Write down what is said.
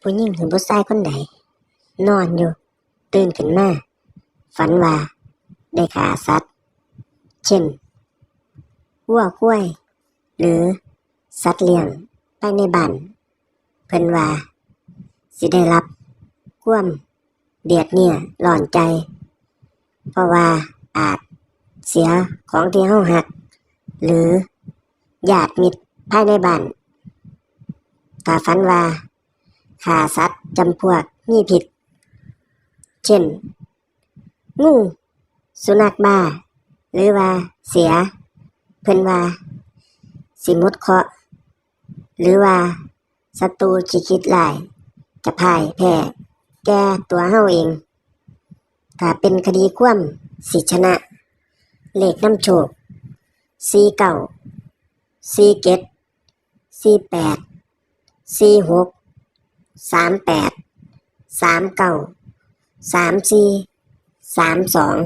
ผู้หญิงหรือผู้ชายคนใดนอนอยู่ ตื่นขึ้นมาฝันว่าได้ฆ่าสัตว์ เช่นวัวควายหรือสัตว์เลี้ยงภายในบ้านเพิ่นว่า สิได้รับความเดือดเนี่ยร้อนใจ เพราะว่าอาจเสียของที่เฮาหัก หรือญาติมิตรภายในบ้านถ้าฝันว่า ฆ่าสัตว์จำพวกมีผิด เช่น งู สุนัขบ้า หรือว่าเสีย เพิ่นว่า สิหมดเคาะ หรือว่าศัตรูที่คิดร้าย จะพ่ายแพ้แก่ตัวเฮาเอง ถ้าเป็นคดีคว่ำสิชนะ เลขน้ำโชคสีเก้าสีเจ็ดสีแปดสีหก สามแปดสามเก้าสามสี่สามสอง